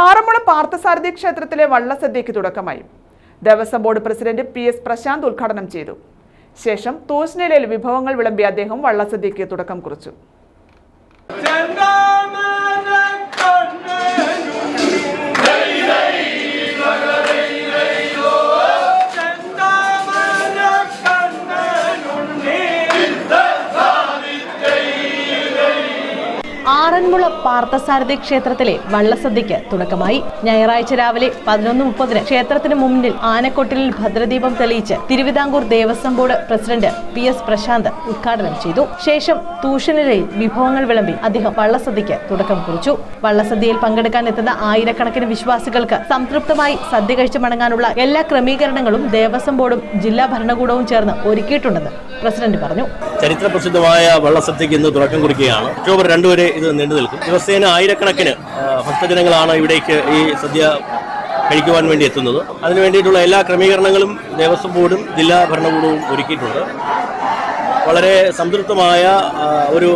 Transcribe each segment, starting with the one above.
ആറന്മുള പാർത്ഥസാരഥി ക്ഷേത്രത്തിലെ വള്ളസദ്യയ്ക്ക് തുടക്കമായി. Devaswom board president P S Prashanth ഉദ്ഘാടനം ചെയ്തു. ശേഷം തൂശ്നിലയിൽ വിഭവങ്ങൾ വിളമ്പി അദ്ദേഹം വള്ളസദ്യയ്ക്ക് തുടക്കം കുറിച്ചു. ആറന്മുള പാർത്ഥസാരഥി ക്ഷേത്രത്തിലെ വള്ളസദ്യയ്ക്ക് തുടക്കമായി. ഞായറാഴ്ച രാവിലെ പതിനൊന്ന് മുപ്പതിന് ക്ഷേത്രത്തിന് മുന്നിൽ ആനക്കൊട്ടിലിൽ ഭദ്രദീപം തെളിയിച്ച് Thiruvithamkoor Devaswom board president P S Prashanth ഉദ്ഘാടനം ചെയ്തു. ശേഷം തൂഷനിലയിൽ വിഭവങ്ങൾ വിളമ്പി അദ്ദേഹം വള്ളസദ്യയ്ക്ക് തുടക്കം കുറിച്ചു. വള്ളസദ്യയിൽ പങ്കെടുക്കാൻ എത്തുന്ന ആയിരക്കണക്കിന് വിശ്വാസികൾക്ക് സംതൃപ്തമായി സദ്യ കഴിച്ചു മടങ്ങാനുള്ള എല്ലാ ക്രമീകരണങ്ങളും ദേവസ്വം ബോർഡും ജില്ലാ ഭരണകൂടവും ചേർന്ന് ഒരുക്കിയിട്ടുണ്ടെന്ന് പ്രസിഡന്റ് പറഞ്ഞു. ചരിത്ര പ്രസിദ്ധമായ വള്ളസദ്യക്ക് ഇന്ന് തുടക്കം കുറിക്കുകയാണ്. ഒക്ടോബർ രണ്ട് വരെ ഇത് നീണ്ടു നിൽക്കും. ദിവസേന ആയിരക്കണക്കിന് ഭക്തജനങ്ങളാണ് ഇവിടേക്ക് ഈ സദ്യ കഴിക്കുവാൻ വേണ്ടി എത്തുന്നത്. അതിനു വേണ്ടിയിട്ടുള്ള എല്ലാ ക്രമീകരണങ്ങളും ദേവസ്വം ബോർഡും ജില്ലാ ഭരണകൂടവും ഒരുക്കിയിട്ടുണ്ട്. വളരെ സംതൃപ്തമായ ഒരു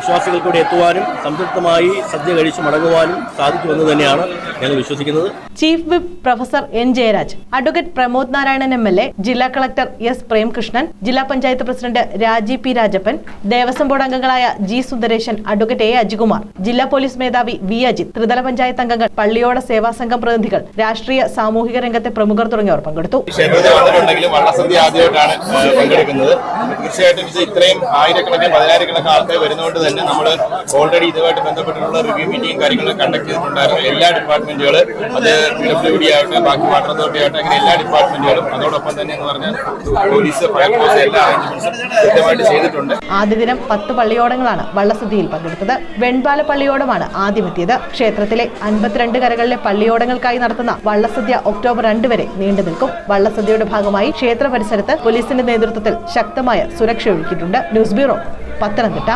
വിശ്വാസികൾക്ക് കൂടി എത്തുവാനും സംതൃപ്തമായി സദ്യ കഴിച്ച് മടങ്ങുവാനും സാധിക്കുമെന്ന് തന്നെയാണ് ഞങ്ങൾ വിശ്വസിക്കുന്നത്. Chief whip professor N Jayaraj advocate Pramod Narayanan M L A ജില്ലാ കളക്ടർ എസ് പ്രേംകൃഷ്ണൻ ജില്ലാ panchayat president Raji P Rajappan Devaswom board അംഗങ്ങളായ G Sundaresan advocate A Ajikumar ജില്ലാ പോലീസ് മേധാവി വി അജിത് ത്രിതല പഞ്ചായത്ത് അംഗങ്ങൾ പള്ളിയോട സേവാ സംഘം പ്രതിനിധികൾ രാഷ്ട്രീയ സാമൂഹിക രംഗത്തെ പ്രമുഖർ തുടങ്ങിയവർ പങ്കെടുത്തു. തീർച്ചയായിട്ടും ഇത് ഇത്രയും ആയിരക്കണക്കിന് പതിനായിരക്കണക്കിന് ആൾക്കാർ വരുന്നതുകൊണ്ട് തന്നെ നമ്മൾ ഓൾറെഡി ഇതുമായിട്ട് ബന്ധപ്പെട്ടിട്ടുള്ള റിവ്യൂ മീറ്റിംഗ് കാര്യങ്ങളും കണ്ടക്ട് ചെയ്തിട്ടുണ്ടായിരുന്നു. എല്ലാ ഡിപ്പാർട്ട്മെന്റുകൾ അത് പി ഡബ്ല്യു ഡി ആവട്ടെ ബാക്കി വാട്ടർ അതോറിറ്റി ആവട്ടെ അങ്ങനെ എല്ലാ ഡിപ്പാർട്ട്മെന്റുകളും അതോടൊപ്പം തന്നെ എന്ന് പറഞ്ഞാൽ പോലീസ് ഫയർഫോഴ്സ് എല്ലാ അറേഞ്ച്മെന്റ്സും കൃത്യമായിട്ട് ചെയ്തിട്ടുണ്ട്. ആദ്യ ദിനം പത്ത് പള്ളിയോടങ്ങളാണ് വള്ളസദ്യയിൽ പങ്കെടുത്തത്. വെൺപാല പള്ളിയോടമാണ് ആദ്യമെത്തിയത്. ക്ഷേത്രത്തിലെ അൻപത്തിരണ്ട് കരകളിലെ പള്ളിയോടങ്ങൾക്കായി നടത്തുന്ന വള്ളസദ്യ ഒക്ടോബർ രണ്ട് വരെ നീണ്ടു നിൽക്കും. വള്ളസദ്യയുടെ ഭാഗമായി ക്ഷേത്ര പരിസരത്ത് പോലീസിന്റെ നേതൃത്വത്തിൽ ശക്തമായ സുരക്ഷ ഒരുക്കിയിട്ടുണ്ട് ന്യൂസ് ബ്യൂറോ പത്തനംതിട്ട.